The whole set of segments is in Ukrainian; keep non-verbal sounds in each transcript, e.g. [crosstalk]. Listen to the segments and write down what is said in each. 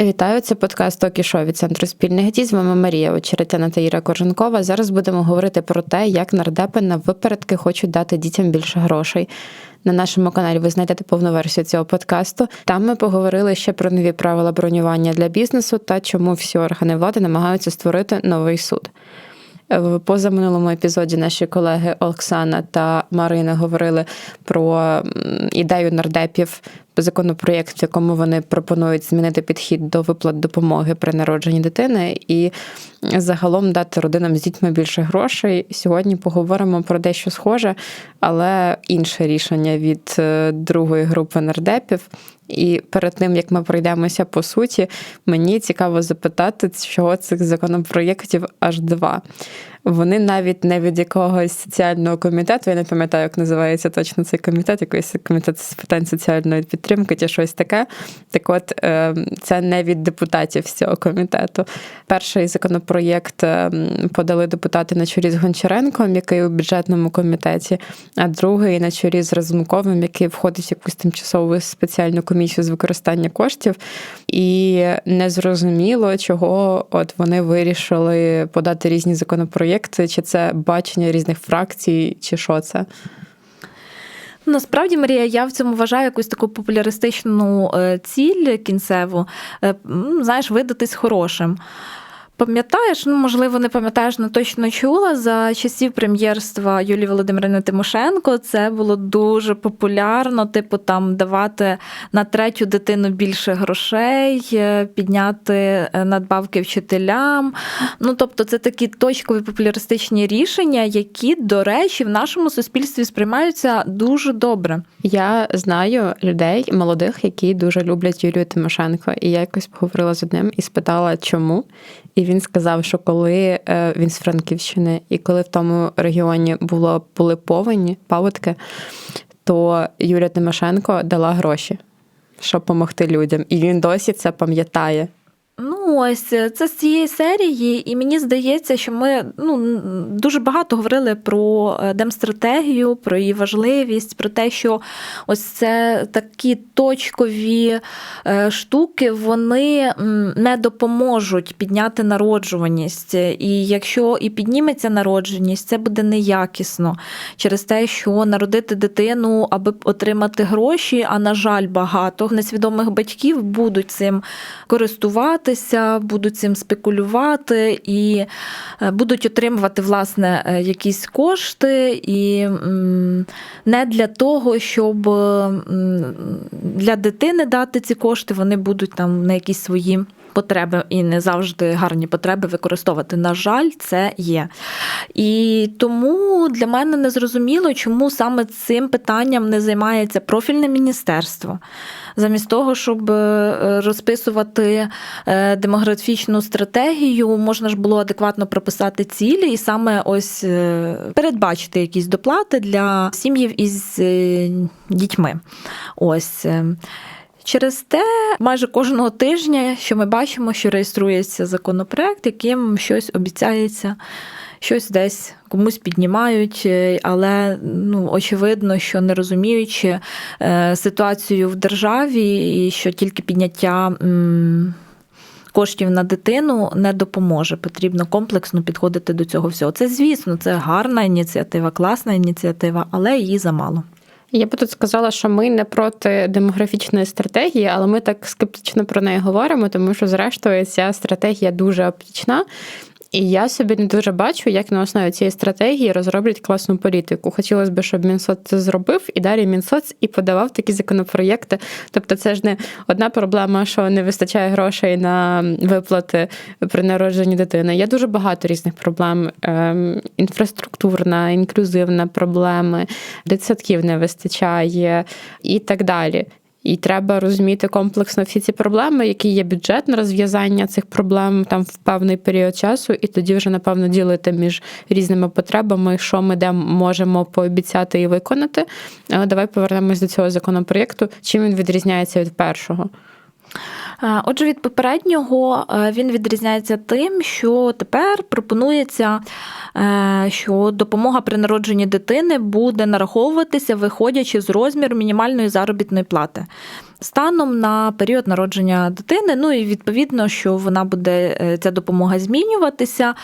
Вітаю, це подкаст «Токі Шоу» від центру спільних дій. З вами Марія Очеретяна та Іра Коженкова. Зараз будемо говорити про те, як нардепи на випередки хочуть дати дітям більше грошей. На нашому каналі ви знайдете повну версію цього подкасту. Там ми поговорили ще про нові правила бронювання для бізнесу та чому всі органи влади намагаються створити новий суд. В позаминулому епізоді наші колеги Оксана та Марина говорили про ідею нардепів законопроєкт, в якому вони пропонують змінити підхід до виплат допомоги при народженні дитини. І загалом дати родинам з дітьми більше грошей. Сьогодні поговоримо про дещо схоже, але інше рішення від е, другої групи нардепів. І перед тим як ми пройдемося по суті, мені цікаво запитати, чого цих законопроєктів аж два. Вони навіть не від якогось соціального комітету, я не пам'ятаю, як називається точно цей комітет, якийсь комітет з питань соціальної підтримки чи щось таке. Так от е, це не від депутатів з цього комітету. Перший законопроєкт е, подали депутати на чолі з Гончаренком, який у бюджетному комітеті, а другий на чолі з Разумковим, який входить в якусь тимчасову спеціальну комісію з використання коштів. І незрозуміло, чого от вони вирішили подати різні законопроєкти, чи це бачення різних фракцій, чи що це. Насправді, Марія, я в цьому вважаю якусь таку популяристичну е, ціль кінцеву, е, знаєш, видатись хорошим. Пам'ятаєш, ну можливо, не пам'ятаєш, не точно чула за часів прем'єрства Юлії Володимирівни Тимошенко. Це було дуже популярно, типу, там давати на третю дитину більше грошей, е, підняти е, надбавки вчителям. Ну тобто, це такі точкові популяристичні рішення, які, до речі, в нашому суспільстві сприймаються дуже добре. Я знаю людей молодих, які дуже люблять Юлію Тимошенко, і я якось поговорила з одним і спитала, чому. І він сказав, що коли е, він з Франківщини, і коли в тому регіоні було були повені, паводки, то Юлія Тимошенко дала гроші, щоб допомогти людям. І він досі це пам'ятає. Ну, ось е, це з цієї серії, і мені здається, що ми ну, дуже багато говорили про е, демстратегію, про її важливість, про те, що ось це такі точкові е, штуки, вони не допоможуть підняти народжуваність. І якщо і підніметься народженість, це буде неякісно через те, що народити дитину, аби отримати гроші, а на жаль, багато несвідомих батьків будуть цим користуватися гратися, будуть цим спекулювати і е, будуть отримувати власне е, якісь кошти, і не для того, щоб для дитини дати ці кошти, вони будуть там на якісь свої. Потреби і не завжди гарні потреби використовувати. На жаль, це є. І тому для мене не зрозуміло, чому саме цим питанням не займається профільне міністерство замість того, щоб е, розписувати е, демографічну стратегію, можна ж було адекватно прописати цілі і саме ось е, передбачити якісь доплати для сім'їв із дітьми. Ось. Через те, майже кожного тижня, що ми бачимо, що реєструється законопроект, яким щось обіцяється щось десь комусь піднімають, е, але ну, очевидно, що не розуміючи е, ситуацію в державі, і що тільки підняття. Коштів на дитину не допоможе. Потрібно комплексно підходити до цього всього. Це, звісно, це гарна ініціатива, класна ініціатива, але її замало. Я би тут сказала, що ми не проти демографічної стратегії, але ми так скептично про неї говоримо, тому що, зрештою, ця стратегія дуже оптічна. І я собі не дуже бачу, як на основі цієї стратегії розроблять класну політику. Хотілося б, щоб Мінсоц це зробив, і далі Мінсоц і подавав такі законопроєкти. Тобто, це ж не одна проблема, що не вистачає грошей на виплати при народженні дитини. Є дуже багато різних проблем: ем, інфраструктурна, інклюзивна проблеми, дитсадків не вистачає і так далі. І треба розуміти комплексно всі ці проблеми, які є бюджетне розв'язання цих проблем там в певний період часу, і тоді вже напевно ділити між різними потребами, що ми де можемо пообіцяти і виконати. Але давай повернемось до цього законопроєкту. Чим він відрізняється від першого? Отже, від попереднього е, він відрізняється тим, що тепер пропонується, е, що допомога при народженні дитини буде нараховуватися, виходячи з розміру мінімальної заробітної плати. Станом на період народження дитини. Ну і відповідно, що вона буде е, ця допомога змінюватися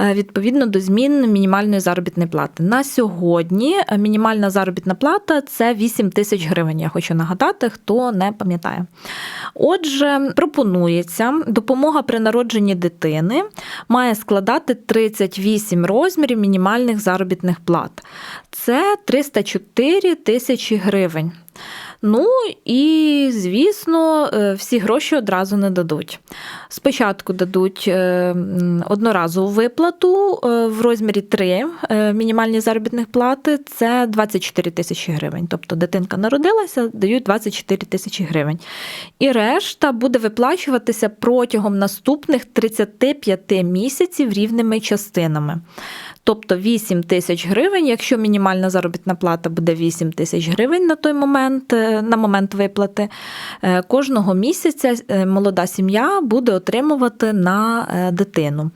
е, відповідно до змін мінімальної заробітної плати. На сьогодні е, мінімальна заробітна плата це 8 тисяч гривень. Я хочу нагадати, хто не пам'ятає. Отже, пропонується допомога при народженні дитини має складати 38 розмірів мінімальних заробітних плат. Це 304 тисячі гривень. Ну і, звісно, е, всі гроші одразу не дадуть. Спочатку дадуть е, одноразову виплату е, в розмірі 3 е, мінімальні заробітних плати це 24 тисячі гривень. Тобто дитинка народилася, дають 24 тисячі гривень. І решта буде виплачуватися протягом наступних 35 місяців рівними частинами. Тобто 8 тисяч гривень, якщо мінімальна заробітна плата буде 8 тисяч гривень на той момент, е, на момент виплати, е, кожного місяця е, молода сім'я буде отримувати на дитину.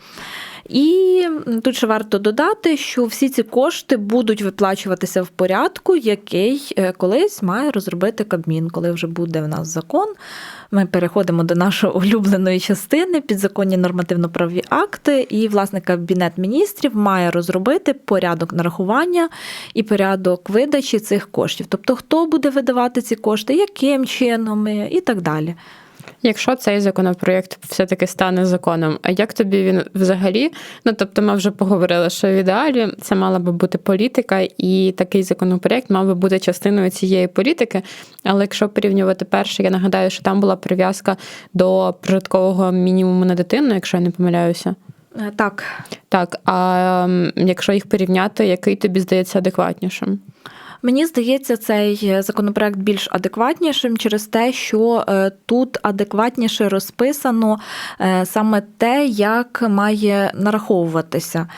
І тут ще варто додати, що всі ці кошти будуть виплачуватися в порядку, який е, колись має розробити Кабмін, коли вже буде в нас закон. Ми переходимо до нашої [laughs] улюбленої частини підзаконні нормативно-правові акти, і власне кабінет міністрів має розробити порядок нарахування і порядок видачі цих коштів. Тобто, хто буде видавати ці кошти, яким чином і так далі. Якщо цей законопроєкт все-таки стане законом, а як тобі він взагалі? Ну тобто, ми вже поговорили, що в ідеалі це мала би бути політика, і такий законопроєкт мав би бути частиною цієї політики. Але якщо порівнювати перше, я нагадаю, що там була прив'язка до прожиткового мінімуму на дитину, якщо я не помиляюся. Е, Так, Так, а якщо їх порівняти, який тобі здається адекватнішим? Мені здається, цей законопроект більш адекватнішим через те, що е, тут адекватніше розписано е, саме те, як має нараховуватися.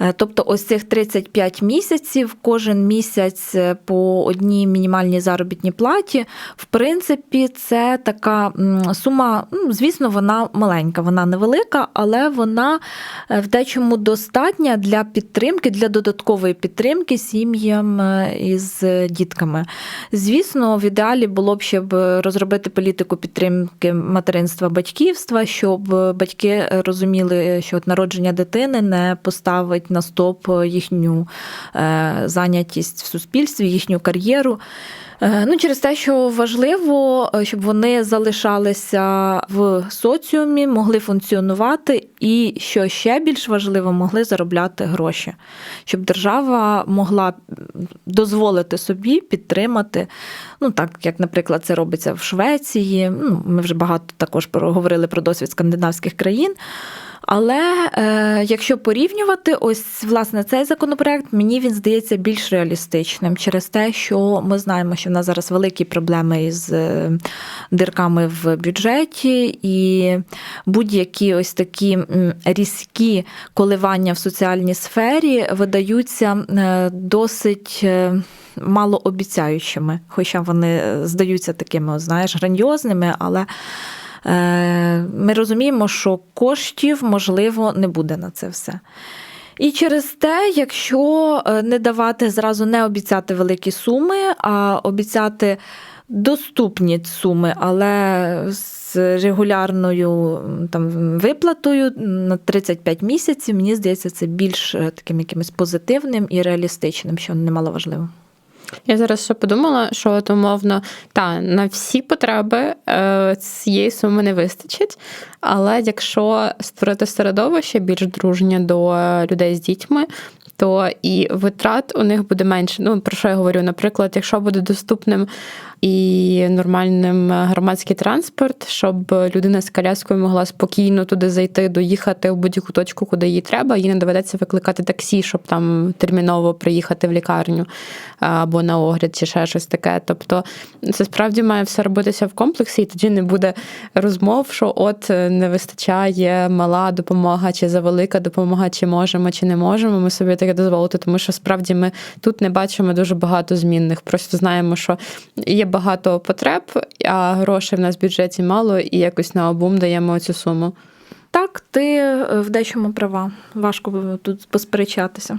Е, Тобто, ось цих 35 місяців, кожен місяць е, по одній мінімальній заробітній платі. В принципі, це така сума, ну, звісно, вона маленька, вона невелика, але вона е, в дечому достатня для підтримки, для додаткової підтримки сім'ям е, із дітками. Звісно, в ідеалі було б, щоб розробити політику підтримки материнства батьківства, щоб батьки розуміли, що народження дитини не поставить на стоп їхню занятість зайнятість в суспільстві, їхню кар'єру. Е, Ну, через те, що важливо, е, щоб вони залишалися в соціумі, могли функціонувати, і що ще більш важливо, могли заробляти гроші, щоб держава могла дозволити собі підтримати. Ну, так як, наприклад, це робиться в Швеції. Ну, ми вже багато також говорили про досвід скандинавських країн. Але е, якщо порівнювати, ось власне цей законопроект, мені він здається більш реалістичним через те, що ми знаємо, що в нас зараз великі проблеми із е, дирками в бюджеті, і будь-які ось такі різкі коливання в соціальній сфері видаються е, досить. е, Малообіцяючими, хоча вони здаються такими, знаєш, грандіозними, але ми розуміємо, що коштів, можливо, не буде на це все. І через те, якщо е, не давати зразу не обіцяти великі суми, а обіцяти доступні суми, але з регулярною там виплатою на 35 місяців, мені здається, це більш е, таким якимось позитивним і реалістичним, що немало важливо. Я зараз ще подумала, що от умовно та на всі потреби е, цієї суми не вистачить. Але якщо створити середовище більш дружнє до людей з дітьми, то і витрат у них буде менше. Ну про що я говорю? Наприклад, якщо буде доступним і нормальним громадський транспорт, щоб людина з коляскою могла спокійно туди зайти, доїхати в будь-яку точку, куди їй треба, їй не доведеться викликати таксі, щоб там терміново приїхати в лікарню або на огляд, чи ще щось таке. Тобто це справді має все робитися в комплексі, і тоді не буде розмов, що от не вистачає мала допомога, чи завелика допомога, чи можемо, чи не можемо. Ми собі таке дозволити, тому що справді ми тут не бачимо дуже багато змінних. Просто знаємо, що є багато потреб, а грошей в нас в бюджеті мало, і якось на обум даємо цю суму. Так, ти е, в дечому права. Важко тут посперечатися.